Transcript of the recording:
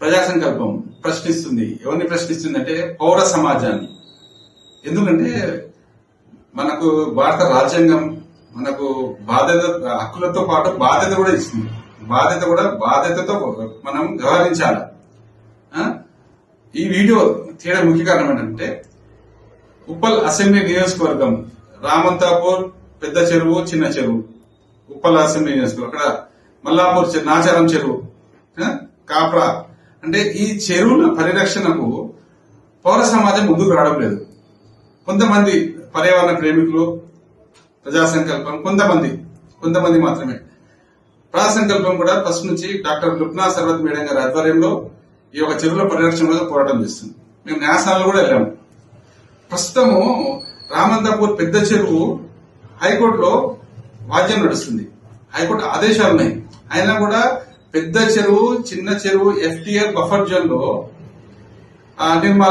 ప్రజా సంకల్పం ప్రశ్నిస్తుంది. ఎవరిని ప్రశ్నిస్తుంది అంటే పౌర సమాజాన్ని. ఎందుకంటే మనకు భారత రాజ్యాంగం మనకు బాధ్యత హక్కులతో పాటు బాధ్యత కూడా ఇస్తుంది. బాధ్యత కూడా బాధ్యతతో మనం వ్యవహరించాలి. ఈ వీడియో తీయడం ముఖ్య కారణం ఏంటంటే ఉప్పల్ అసెంబ్లీ నియోజకవర్గం రామంతాపూర్ పెద్ద చెరువు చిన్న చెరువు. ఉప్పల్ అసెంబ్లీ నియోజకవర్గం. అక్కడ మల్లాపూర్ నాచారం చెరువు. కాప్రా. అంటే ఈ చెరువుల పరిరక్షణకు పౌర సమాజం ముందుకు రావడం లేదు. కొంతమంది పర్యావరణ ప్రేమికులు ప్రజా సంకల్పం కొంతమంది కొంతమంది మాత్రమే. ప్రజా సంకల్పం కూడా ఫస్ట్ నుంచి డాక్టర్ లుప్నా సర్వత్ మేడం గారి ఆధ్వర్యంలో ఈ యొక్క చెరువుల పరిరక్షణ మీద పోరాటం చేస్తుంది. మేము న్యాయస్థానాలు కూడా వెళ్ళాము. ప్రస్తుతము రామంతాపూర్ పెద్ద చెరువు హైకోర్టులో వాద్యం నడుస్తుంది. హైకోర్టు ఆదేశాలు ఉన్నాయి అయినా కూడా పెద్ద చెరువు చిన్న చెరువు ఎఫ్టీఆర్ బఫర్ జోన్లో ఆ,